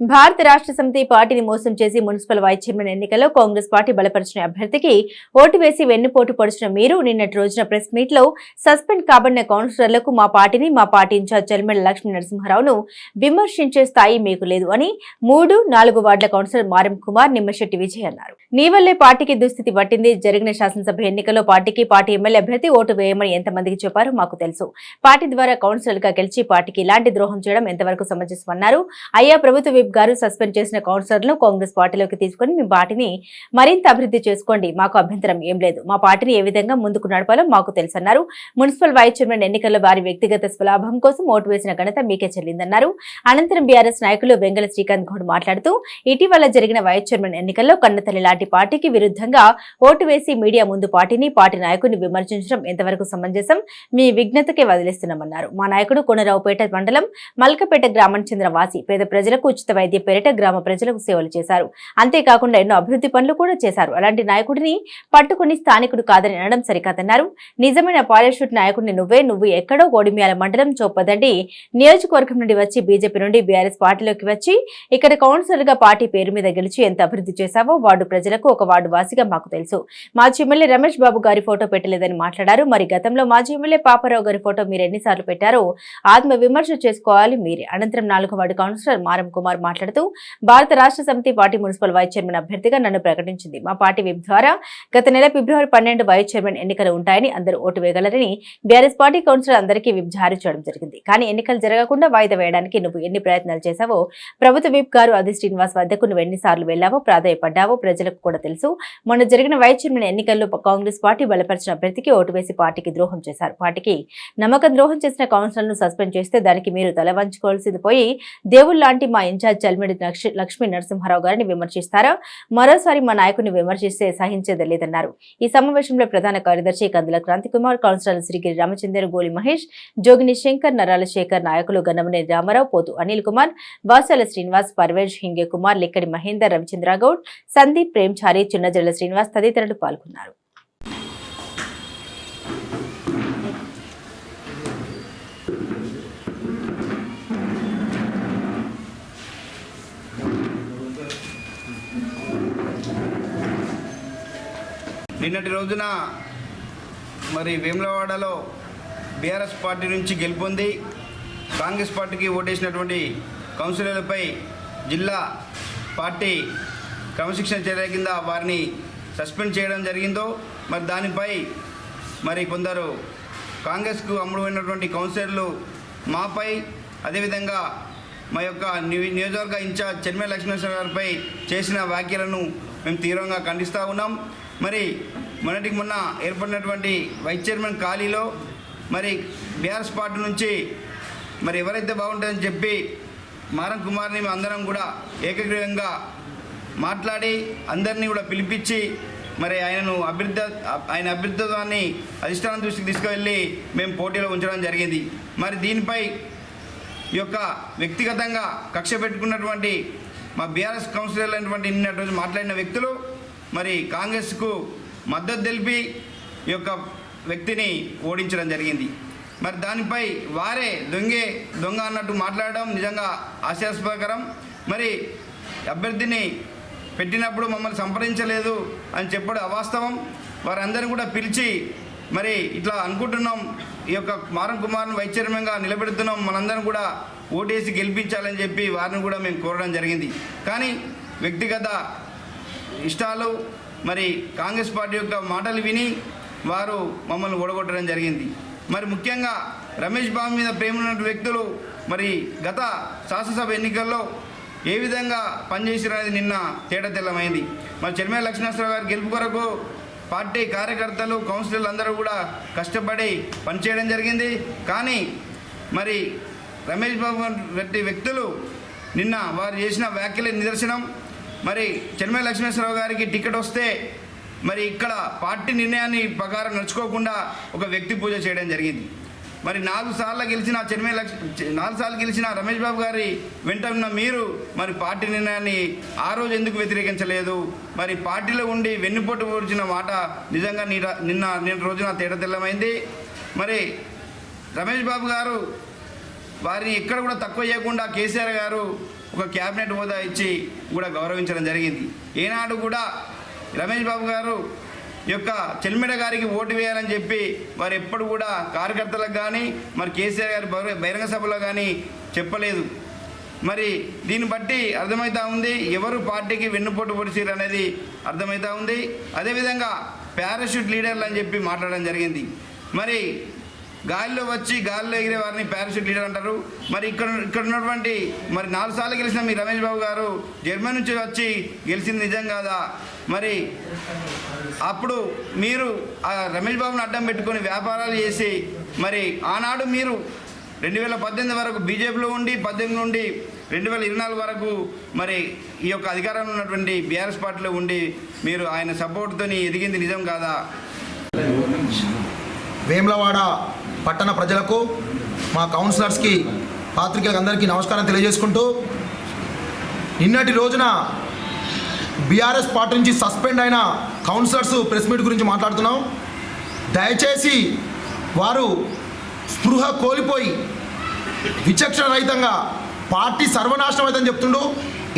భారత రాష్ట్ర సమితి పార్టీని మోసం చేసి మున్సిపల్ వైస్ చైర్మన్ ఎన్నికల్లో కాంగ్రెస్ పార్టీ బలపరిచిన అభ్యర్థికి ఓటు వేసి వెన్నుపోటు పొడిచిన మీరు నిన్నటి రోజున ప్రెస్ మీట్లో సస్పెండ్ కాబడిన కౌన్సిలర్లకు మా పార్టీని మా party in charge chairman Lakshmi నరసింహారావును విమర్శించే స్థాయి మీకు లేదు అని మూడు నాలుగు వార్డుల కౌన్సిలర్ మారం కుమార్ నిమ్మశెట్టి విజయ్ అన్నారు. నీ వల్లే పార్టీకి దుస్థితి పట్టింది. జరిగిన శాసనసభ ఎన్నికల్లో పార్టీకి పార్టీ ఎమ్మెల్యే అభ్యర్థి ఓటు వేయమని ఎంతమందికి చెప్పారో మాకు తెలుసు. పార్టీ ద్వారా కౌన్సిలర్గా గెలిచి పార్టీకి ఇలాంటి ద్రోహం చేయడం ఎంతవరకు సమంజసమన్నారు? అయ్యా ప్రభుత్వ విప్ గారు సస్పెండ్ చేసిన కౌన్సిలర్లను కాంగ్రెస్ పార్టీలోకి తీసుకుని మీ పార్టీని మరింత అభివృద్ధి చేసుకోండి. మాకు అభ్యంతరం ఏం లేదు. మా పార్టీని ఏ విధంగా ముందుకు నడపాలో మాకు తెలుసన్నారు. మున్సిపల్ వైస్ చైర్మన్ ఎన్నికల్లో వారి వ్యక్తిగత స్వలాభం కోసం ఓటు వేసిన ఘనత మీకే చెల్లిందన్నారు. అనంతరం బీఆర్ఎస్ నాయకులు వెంగళ శ్రీకాంత్ గౌడ్ మాట్లాడుతూ ఇటీవల జరిగిన వైస్ చైర్మన్ ఎన్నికల్లో కన్నతల్లి లాంటి పార్టీకి విరుద్ధంగా ఓటు వేసి మీడియా ముందు పార్టీని పార్టీ నాయకుడిని విమర్శించడం ఎంతవరకు సమంజసం? మీ విఘ్నతకే వదిలేస్తున్నామన్నారు. మా నాయకుడు కొనరావుపేట మండలం మల్కపేట గ్రామానికి చెందిన వాసి. పేద ప్రజలకు ఉచిత వైద్య పేరిట గ్రామ ప్రజలకు సేవలు చేశారు. అంతేకాకుండా ఎన్నో అభివృద్ధి పనులు కూడా చేశారు. అలాంటి నాయకుడిని పట్టుకుని స్థానికుడు కాదని అనడం సరికాదన్నారు. నిజమైన పారాషూట్ నాయకుడిని నువ్వే నువ్వు ఎక్కడో గోడిమియాల మండలం చొప్పదండి నియోజకవర్గం నుండి వచ్చి బీజేపీ నుండి బీఆర్ఎస్ పార్టీలోకి వచ్చి ఇక్కడ కౌన్సిలర్గా పార్టీ పేరు మీద గెలిచి ఎంత అభివృద్ధి చేశావో వార్డు ప్రజలకు ఒక వార్డు వాసిగా మాకు తెలుసు. మాజీ ఎమ్మెల్యే రమేష్ బాబు గారి ఫోటో పెట్టలేదని మాట్లాడారు. మరి గతంలో మాజీ ఎమ్మెల్యే పాపారావు గారి ఫోటో మీరు ఎన్నిసార్లు పెట్టారో ఆత్మ విమర్శ చేసుకోవాలి మీరే. అనంతరం నాలుగో వార్డు కౌన్సిలర్ మారం కుమార్ మాట్లాడుతూ భారత రాష్ట్ర సమితి పార్టీ మున్సిపల్ వైస్ చైర్మన్ అభ్యర్థిగా నన్ను ప్రకటించింది. మా పార్టీ విప్ ద్వారా గత నెల ఫిబ్రవరి పన్నెండు వైస్ చైర్మన్ ఎన్నికలు ఉంటాయని అందరూ ఓటు వేయగలరని బీఆర్ఎస్ పార్టీ కౌన్సిలర్ అందరికీ విప్ జారీ చేయడం జరిగింది. కానీ ఎన్నికలు జరగకుండా వాయిదా వేయడానికి నువ్వు ఎన్ని ప్రయత్నాలు చేశావో ప్రభుత్వ విప్ గారు అది శ్రీనివాస్ వద్దకు నువ్వు ఎన్నిసార్లు వెళ్ళావో ప్రాధాయపడ్డావో ప్రజలకు కూడా తెలుసు. మొన్న జరిగిన వైస్ చైర్మన్ ఎన్నికల్లో కాంగ్రెస్ పార్టీ బలపరిచిన అభ్యర్థికి ఓటు వేసి పార్టీకి ద్రోహం చేశారు. పార్టీకి నమ్మకం ద్రోహం చేసిన కౌన్సిలర్ను సస్పెండ్ చేస్తే దానికి మీరు తల వంచుకోవాల్సింది పోయి దేవుళ్ళ లాంటి మా ఇన్ఛార్జ్ చల్మిడి లక్ష్మీ నరసింహారావు గారిని విమర్శిస్తారా. మరోసారి మా నాయకుడిని విమర్శిస్తే సహించేది లేదన్నారు. ఈ సమావేశంలో ప్రధాన కార్యదర్శి కందుల క్రాంతికుమార్ కౌన్సిలర్ శ్రీగిరి రామచంద్ర గోలి మహేష్ జోగిని శంకర్ నరాల శేఖర్ నాయకులు గన్నమనేని రామారావు పోతు అనిల్ కుమార్ వాసాల శ్రీనివాస్ పర్వేజ్ హింగే కుమార్ లిక్కడి మహేందర్ రవిచంద్ర గౌడ్ సందీప్ ప్రేమ్చారి చిన్నజల్ల శ్రీనివాస్ తదితరులు పాల్గొన్నారు. నిన్నటి రోజున మరి వేములవాడలో బీఆర్ఎస్ పార్టీ నుంచి గెలుపొంది కాంగ్రెస్ పార్టీకి ఓటేసినటువంటి కౌన్సిలర్లపై జిల్లా పార్టీ క్రమశిక్షణ చర్య కింద వారిని సస్పెండ్ చేయడం జరిగిందో మరి దానిపై మరి కొందరు కాంగ్రెస్కు అమ్ముడుపోయినటువంటి కౌన్సిలర్లు మాపై అదేవిధంగా మా యొక్క నియోజకవర్గ ఇన్ఛార్జ్ చెన్మే లక్ష్మీనరసింహ గారిపై చేసిన వ్యాఖ్యలను మేము తీవ్రంగా ఖండిస్తూ ఉన్నాం. మరి మొన్నటికి మొన్న ఏర్పడినటువంటి వైస్ చైర్మన్ ఖాళీలో మరి బీఆర్ఎస్ పార్టీ నుంచి మరి ఎవరైతే బాగుంటుందని చెప్పి మారం కుమార్ని అందరం కూడా ఏకగ్రీవంగా మాట్లాడి అందరినీ కూడా పిలిపించి మరి ఆయనను అభ్యర్థ ఆయన అభ్యర్థిత్వాన్ని అధిష్టానం దృష్టికి తీసుకువెళ్ళి మేము పోటీలో ఉంచడం జరిగింది. మరి దీనిపై ఈ యొక్క వ్యక్తిగతంగా కక్ష పెట్టుకున్నటువంటి మా బీఆర్ఎస్ కౌన్సిలర్ అయినటువంటి నిన్నటి రోజు మాట్లాడిన వ్యక్తులు మరి కాంగ్రెస్కు మద్దతు తెలిపి ఈ యొక్క వ్యక్తిని ఓడించడం జరిగింది. మరి దానిపై వారే దొంగే దొంగ అన్నట్టు మాట్లాడడం నిజంగా హాస్యాస్పదకరం మరి అభ్యర్థిని పెట్టినప్పుడు మమ్మల్ని సంప్రదించలేదు అని చెప్పడం అవాస్తవం. వారందరిని కూడా పిలిచి మరి ఇట్లా అనుకుంటున్నాం ఈ యొక్క మారం కుమార్ను వైస్ చైర్మన్గా నిలబెడుతున్నాం మనందరం కూడా ఓటేసి గెలిపించాలని చెప్పి వారిని కూడా మేము కోరడం జరిగింది. కానీ వ్యక్తిగత ఇష్టాలు మరి కాంగ్రెస్ పార్టీ యొక్క మాటలు విని వారు మమ్మల్ని ఓడగొట్టడం జరిగింది. మరి ముఖ్యంగా రమేష్ బాబు మీద ప్రేమ ఉన్న వ్యక్తులు మరి గత శాసనసభ ఎన్నికల్లో ఏ విధంగా పనిచేసారు అనేది నిన్న తేట తెల్లమైంది. మరి చెర్మే లక్ష్మీనరసరావు గారి గెలుపు కొరకు పార్టీ కార్యకర్తలు కౌన్సిలర్లు అందరూ కూడా కష్టపడి పనిచేయడం జరిగింది. కానీ మరి రమేష్ బాబు వంటి వ్యక్తులు నిన్న వారు చేసిన వ్యాఖ్యల నిదర్శనం. మరి చెన్మయ లక్ష్మేశ్వరరావు గారికి టికెట్ వస్తే మరి ఇక్కడ పార్టీ నిర్ణయాన్ని ప్రకారం నడుచుకోకుండా ఒక వ్యక్తి పూజ చేయడం జరిగింది. మరి నాలుగు సార్లు గెలిచిన చెన్మయ లక్ష నాలుగు సార్లు గెలిచిన రమేష్ బాబు గారి వెంట ఉన్న మీరు మరి పార్టీ నిర్ణయాన్ని ఆ రోజు ఎందుకు వ్యతిరేకించలేదు? మరి పార్టీలో ఉండి వెన్నుపోటు పొడిచిన మాట నిజంగా నిన్న నిన్న రోజున తేట తెల్లమైంది. మరి రమేష్ బాబు గారు వారిని ఎక్కడ కూడా తక్కువ చేయకుండా కేసీఆర్ గారు ఒక క్యాబినెట్ హోదా ఇచ్చి కూడా గౌరవించడం జరిగింది. ఏనాడు కూడా రమేష్ బాబు గారు యొక్క చెల్మిడ గారికి ఓటు వేయాలని చెప్పి వారు ఎప్పుడు కూడా కార్యకర్తలకు కానీ మరి కేసీఆర్ గారి బహిరంగ సభలో కానీ చెప్పలేదు. మరి దీన్ని బట్టి అర్థమవుతా ఉంది ఎవరు పార్టీకి వెన్నుపోటు పొడిచిరు అనేది అర్థమవుతా ఉంది. అదేవిధంగా పారాషూట్ లీడర్లు అని చెప్పి మాట్లాడడం జరిగింది. మరి గాలిలో వచ్చి గాలిలో ఎగిరే వారిని పారాషూట్ లీడర్ అంటారు. మరి ఇక్కడ ఇక్కడ ఉన్నటువంటి మరి నాలుగు సార్లు గెలిచిన మీ రమేష్ బాబు గారు జర్మనీ నుంచి వచ్చి గెలిచింది నిజం కాదా? మరి అప్పుడు మీరు ఆ రమేష్ బాబుని అడ్డం పెట్టుకొని వ్యాపారాలు చేసి మరి ఆనాడు మీరు రెండు వేల పద్దెనిమిది వరకు బీజేపీలో ఉండి పద్దెనిమిది నుండి రెండు వేల ఇరవై నాలుగు వరకు మరి ఈ యొక్క అధికారంలో ఉన్నటువంటి బీఆర్ఎస్ పార్టీలో ఉండి మీరు ఆయన సపోర్ట్తో ఎదిగింది నిజం కాదా? వేములవాడ పట్టణ ప్రజలకు మా కౌన్సిలర్స్కి పాత్రికలకు అందరికీ నమస్కారం తెలియజేసుకుంటూ నిన్నటి రోజున బీఆర్ఎస్ పార్టీ నుంచి సస్పెండ్ అయిన కౌన్సిలర్స్ ప్రెస్ మీట్ గురించి మాట్లాడుతున్నాం. దయచేసి వారు స్పృహ కోల్పోయి విచక్షణ రహితంగా పార్టీ సర్వనాశనం అవుతుందని చెప్తుండు.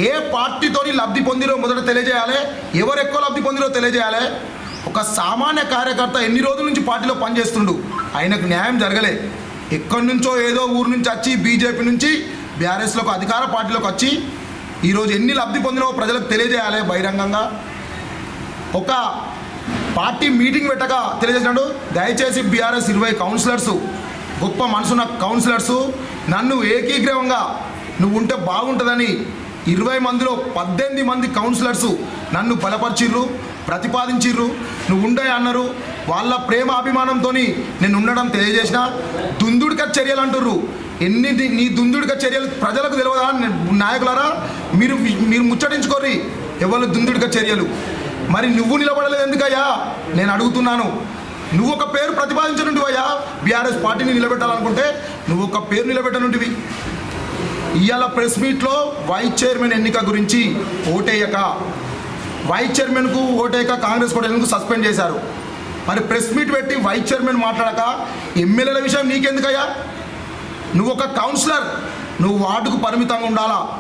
ఏ పార్టీతోని లబ్ధి పొందిరో మొదట తెలియజేయాలి. ఎవరు ఎక్కువ లబ్ధి పొందిరో తెలియజేయాలి. ఒక సామాన్య కార్యకర్త ఎన్ని రోజుల నుంచి పార్టీలో పనిచేస్తుండు? ఆయనకు న్యాయం జరగలే. ఎక్కడి నుంచో ఏదో ఊరు నుంచి వచ్చి బీజేపీ నుంచి బీఆర్ఎస్లోకి అధికార పార్టీలోకి వచ్చి ఈరోజు ఎన్ని లబ్ధి పొందినో ప్రజలకు తెలియజేయాలి బహిరంగంగా. ఒక పార్టీ మీటింగ్ పెట్టగా తెలియజేసినాడు దయచేసి బీఆర్ఎస్ ఇరవై కౌన్సిలర్స్ గొప్ప మనసున్న కౌన్సిలర్సు నన్ను ఏకీగ్రవంగా నువ్వు ఉంటే బాగుంటుందని ఇరవై మందిలో పద్దెనిమిది మంది కౌన్సిలర్స్ నన్ను బలపరిచిర్రు ప్రతిపాదించిర్రు. నువ్వు ఉండే అన్నారు? వాళ్ళ ప్రేమ అభిమానంతో నేను ఉండడం తెలియజేసిన. దుందుడిక చర్యలు అంటుర్రు. ఎన్ని నీ దుందుడిక చర్యలు ప్రజలకు తెలియదా నాయకులారా? మీరు మీరు ముచ్చటించుకోర్రి. ఎవరు దుందుడిక చర్యలు? మరి నువ్వు నిలబడలేదు ఎందుకయ్యా? నేను అడుగుతున్నాను. నువ్వు ఒక పేరు ప్రతిపాదించనుంటివయ్యా బీఆర్ఎస్ పార్టీని నిలబెట్టాలనుకుంటే నువ్వు ఒక పేరు నిలబెట్టనుంటివి. ఇవాళ ప్రెస్ మీట్లో వైస్ చైర్మన్ ఎన్నిక గురించి ఓటేయక. వైస్ చైర్మన్కు ఓటేయక కాంగ్రెస్ ఓటేయకు సస్పెండ్ చేశారు? మరి ప్రెస్ మీట్ పెట్టి వైస్ చైర్మన్ మాట్లాడక ఎమ్మెల్యేల విషయం నీకెందుకయ్యా? నువ్వు ఒక కౌన్సిలర్ నువ్వు వార్డుకు పరిమితంగా ఉండాలా?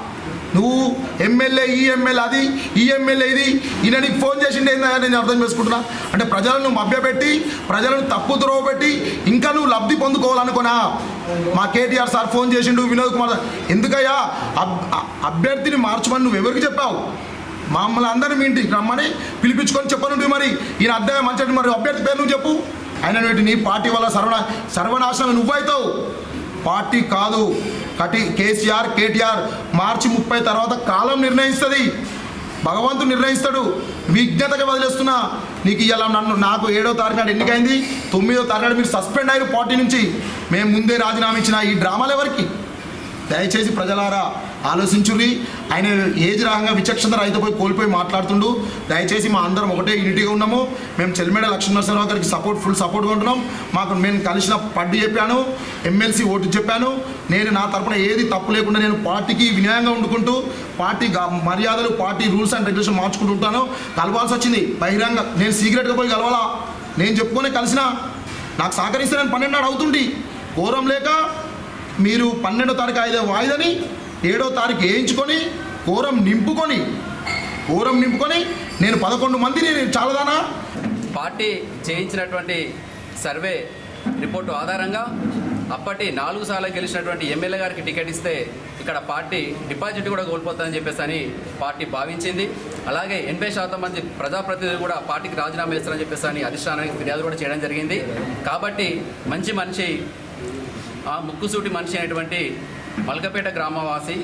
నువ్వు ఎమ్మెల్యే ఈ ఎమ్మెల్యే అది ఈ ఎమ్మెల్యే ఇది ఈయన నీకు ఫోన్ చేసిండే ఏందా నేను అర్థం చేసుకుంటున్నా. అంటే ప్రజలను మభ్యపెట్టి ప్రజలను తప్పు త్రోవ పెట్టి ఇంకా నువ్వు లబ్ధి పొందుకోవాలనుకున్నా. మా కేటీఆర్ సార్ ఫోన్ చేసిండు వినోద్ కుమార్ ఎందుకయ్యా? అబ్- అభ్యర్థిని మార్చమని నువ్వు ఎవరికి చెప్పావు? మమ్మల్ని అందరినీ మీ ఇంటికి రమ్మని పిలిపించుకొని చెప్పనుండి మరి. ఈయన అద్దె మంచి మరి అభ్యర్థి పేరు నువ్వు చెప్పు. అయిన ఏంటి నీ పార్టీ వల్ల సర్వ సర్వనాశనం నువ్వైతావు. పార్టీ కాదు. కటి కేసీఆర్ కేటీఆర్ మార్చి ముప్పై తర్వాత కాలం నిర్ణయిస్తుంది. భగవంతుడు నిర్ణయిస్తాడు. విజ్ఞతగా వదిలేస్తున్నా. నీకు ఇలా నన్ను నాకు ఏడో తారీఖు నాడు ఎన్నికైంది? తొమ్మిదో తారీఖు మీరు సస్పెండ్ అయిన పార్టీ నుంచి. మేము ముందే రాజీనామా ఇచ్చిన ఈ డ్రామాలు ఎవరికి? దయచేసి ప్రజలారా ఆలోచించుర్రి. ఆయన ఏజ్ రాగా విచక్షణ రైతుపై కోల్పోయి మాట్లాడుతుండు. దయచేసి మా అందరం ఒకటే యూనిటీగా ఉన్నాము. మేము చెల్మేడ లక్ష్మీనరసింహరావు గారికి సపోర్ట్ ఫుల్ సపోర్ట్గా ఉంటున్నాం. మాకు నేను కలిసిన పడ్డు చెప్పాను ఎమ్మెల్సీ ఓటు చెప్పాను. నేను నా తరపున ఏది తప్పు లేకుండా నేను పార్టీకి వినయంగా వండుకుంటూ పార్టీ మర్యాదలు పార్టీ రూల్స్ అండ్ రెగ్యులేషన్ మార్చుకుంటూ ఉంటాను. కలవాల్సి వచ్చింది. బహిరంగ నేను సీక్రెట్గా పోయి కలవాలా? నేను చెప్పుకునే కలిసిన? నాకు సహకరిస్తే నేను పన్నెండు నాడు అవుతుంది ఘోరం లేక మీరు పన్నెండో తారీఖు ఐదో వాయిదని ఏడో తారీఖు వేయించుకొని కోరం నింపుకొని కోరం నింపుకొని నేను పదకొండు మందిని చాలదానా? పార్టీ చేయించినటువంటి సర్వే రిపోర్టు ఆధారంగా అప్పటి నాలుగు సార్లు గెలిచినటువంటి ఎమ్మెల్యే గారికి టికెట్ ఇస్తే ఇక్కడ పార్టీ డిపాజిట్ కూడా కోల్పోతుందని చెప్పేసి అని పార్టీ భావించింది. అలాగే ఎనభై శాతం మంది ప్రజాప్రతినిధులు కూడా పార్టీకి రాజీనామా చేస్తారని చెప్పేసి అని అధిష్టానానికి ఫిర్యాదు కూడా చేయడం జరిగింది. కాబట్టి మంచి మనిషి ఆ ముక్కుసూటి మనిషి అనేటువంటి మల్కపేట గ్రామవాసి